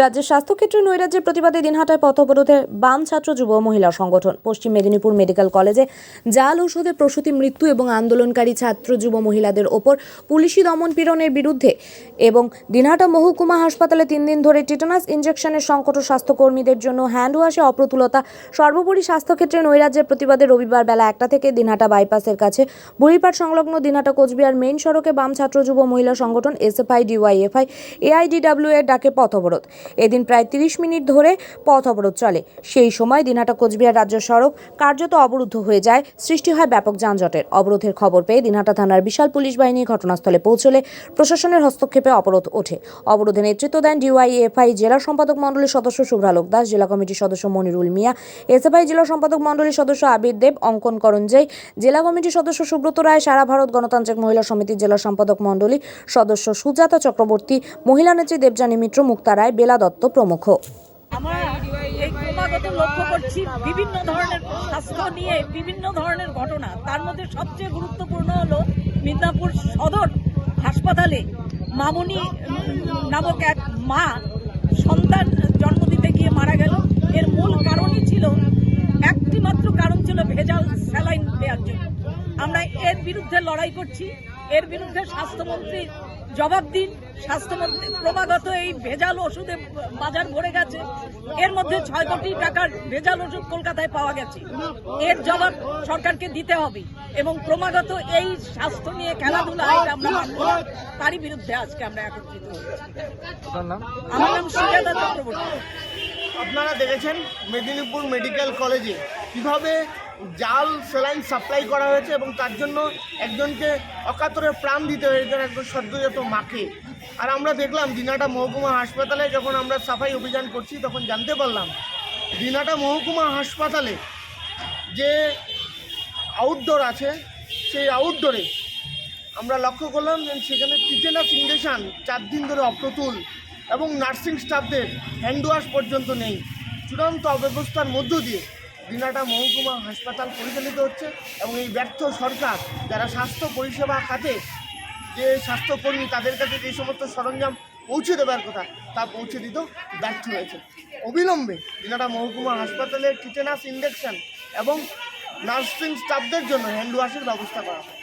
রাজ্যের স্বাস্থ্যক্ষেত্রে নৈরাজ্যের প্রতিবাদে দিনহাটায় পথ অবরোধে বাম ছাত্র যুব মহিলা সংগঠন। পশ্চিম মেদিনীপুর মেডিকেল কলেজে জাল ঔষধে প্রসূতি মৃত্যু এবং আন্দোলনকারী ছাত্র যুব মহিলাদের ওপর পুলিশি দমন পীড়নের বিরুদ্ধে এবং দিনহাটা মহকুমা হাসপাতালে তিন দিন ধরে টিটানাস ইঞ্জেকশনের সংকট ও স্বাস্থ্যকর্মীদের জন্য হ্যান্ড ওয়াশে অপ্রতুলতা। সর্বোপরি স্বাস্থ্যক্ষেত্রে নৈরাজ্যের প্রতিবাদে রবিবার বেলা একটা থেকে দিনহাটা বাইপাসের কাছে বুড়িপাট সংলগ্ন দিনহাটা কোচবিহার মেইন সড়কে বাম ছাত্র যুব মহিলা সংগঠন, এসএফআই, ডিওয়াইএফআই, এআইডিডব্লিউ এর ডাকে পথ অবরোধ এদিন প্রায় তিরিশ মিনিট ধরে পথ অবরোধ চলে। সেই সময় দিনহাটা কোচবিহার রাজ্য সড়ক কার্যত অবরুদ্ধ হয়ে যায়। সৃষ্টি হয় ব্যাপক যানজটের। অবরোধের খবর পেয়ে দিনহাটা থানার বিশাল পুলিশ বাহিনী ঘটনাস্থলে পৌঁছলে প্রশাসনের হস্তক্ষেপে অবরোধ ওঠে। অবরোধে নেতৃত্ব দেন ডিওয়াইএফআই জেলা সম্পাদক মণ্ডলীর সদস্য শুভ্রালোক দাস, জেলা কমিটির সদস্য মনিরুল মিয়া, এসএফআই জেলা সম্পাদক মণ্ডলীর সদস্য আবির দেব, অঙ্কন করঞ্জাই, জেলা কমিটির সদস্য সুব্রত রায়, সারা ভারত গণতান্ত্রিক মহিলা সমিতির জেলা সম্পাদক মণ্ডলী সদস্য সুজাতা চক্রবর্তী, মহিলা নেত্রী দেবযানী মিত্র, মুক্তা রায়, বেলা দত্ত প্রমুখ। লক্ষ্য করছি বিভিন্ন ধরনের স্বাস্থ্য নিয়ে বিভিন্ন ধরনের ঘটনা। তার মধ্যে সবচেয়ে গুরুত্বপূর্ণ হলো মিদনাপুর সদর হাসপাতালে মামুনি নামক এক মা সন্তান জন্ম দিতে গিয়ে মারা গেল। এর মূল কারণই ছিল একটি মাত্র কারণ ছিল ভেজাল স্যালাইন দেওয়ার জন্য। আমরা এর বিরুদ্ধে লড়াই করছি। এর বিরুদ্ধে স্বাস্থ্যমন্ত্রী জবাব দিন। স্বাস্থ্যমন্ত্রী ক্রমাগত এই ভেজাল ওষুধে বাজার ভরে গেছে। এর মধ্যে ছয় কোটি টাকার ভেজাল ওষুধ কলকাতায় পাওয়া গেছে। এর জবাব সরকারকে দিতে হবে এবং ক্রমাগত এই স্বাস্থ্য নিয়ে খেলাধুলা এটা আমরা তারই বিরুদ্ধে আজকে আমরা একত্রিত হয়েছি। আমার নাম সুজাতা চক্রবর্তী। আপনারা দেখেছেন মেদিনীপুর মেডিকেল কলেজে কীভাবে জাল স্যালাইন সাপ্লাই করা হয়েছে এবং তার জন্য একজনকে অকাতরে প্রাণ দিতে হয়েছে একজন সদ্যজাত মাকে। আর আমরা দেখলাম দিনাটা মহকুমা হাসপাতালে যখন আমরা সাফাই অভিযান করছি, তখন জানতে পারলাম দিনাটা মহকুমা হাসপাতালে যে আউটডোর আছে, সেই আউটডোরে আমরা লক্ষ্য করলাম যে সেখানে টিটেনাস ইঞ্জেকশন চার দিন ধরে অপ্রতুল এবং নার্সিং স্টাফদের হ্যান্ড ওয়াশ পর্যন্ত নেই। চূড়ান্ত অব্যবস্থার মধ্য দিয়ে দিনাটা মহকুমা হাসপাতাল পরিচালিত হচ্ছে এবং এই ব্যর্থ সরকার যারা স্বাস্থ্য পরিষেবা খাতে যে স্বাস্থ্যকর্মী তাদের কাছে যে সমস্ত সরঞ্জাম পৌঁছে দেবার কথা, তা পৌঁছে দিতেও ব্যর্থ হয়েছে। অবিলম্বে দিনাটা মহকুমা হাসপাতালে টিটেনাস ইঞ্জেকশন এবং নার্সিং স্টাফদের জন্য হ্যান্ড ওয়াশের ব্যবস্থা করা হয়